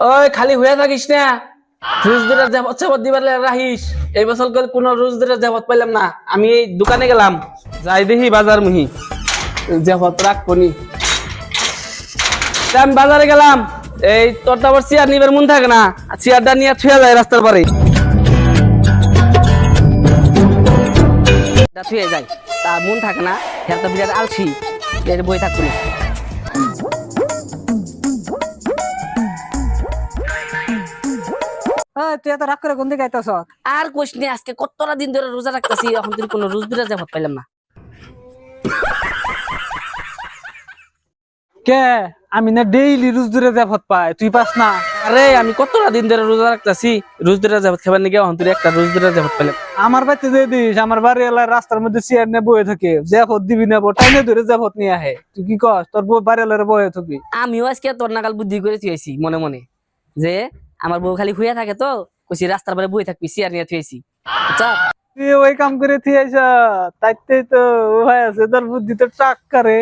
ওই, খালি হয়ে থাকিস না। রোজ দিনের যাবত সাবত দিবার রাহিস। এই বছর কোনো রোজ দিনের যাবত পাইলাম না। আমি এই দোকানে গেলাম। যাই দেখি বাজার মুহি। যাবত রাখব নি তা আমি বাজারে গেলাম। এই তোর তো আবার চেয়ার নিবার মন থাকে না। চেয়ারটা নিয়ে থুয়া যায় রাস্তার পারে থুয়ে যায় তা মন থাকে না। হ্যাঁ তো বিরাট আলসি এর বই থাকতো তুই এত রাগ করে আর কোশ নেই আজকে কতটা দিন ধরে রোজা রাখতেছি এখন তুই কোনো রোজ দিনের যাবত পাইলাম না। কে? আমি না ডেইলি রোজ দূরে যাবত পাই তুই পাস না। আরে আমি কতটা দিন ধরে রোজা রাখতেছি রোজ দিনের যাবত খাবার নিয়ে এখন তুই একটা রোজ দিনের যাবত পাইলাম। আমার বাড়িতে যে দিস আমার বাড়ি এলাকার রাস্তার মধ্যে চেয়ার নিয়ে বয়ে থাকে যাবত দিবি না টাইনে ধরে যাবত নিয়ে আহে। তুই কি কস তোর বাড়ি এলাকার বয়ে থাকবি? আমিও আজকে তোর নাগাল বুদ্ধি করে থুয়েছি মনে মনে। যে আমার বউ খালি শুয়ে থাকে তো কইছি রাস্তার পরে বই থাকবি চেয়ার নিয়ে থুয়েছি আচ্ছা। তুই ওই কাম করে তুই আইসা তাইতে তো আছে তোর বুদ্ধি তো টাক করে.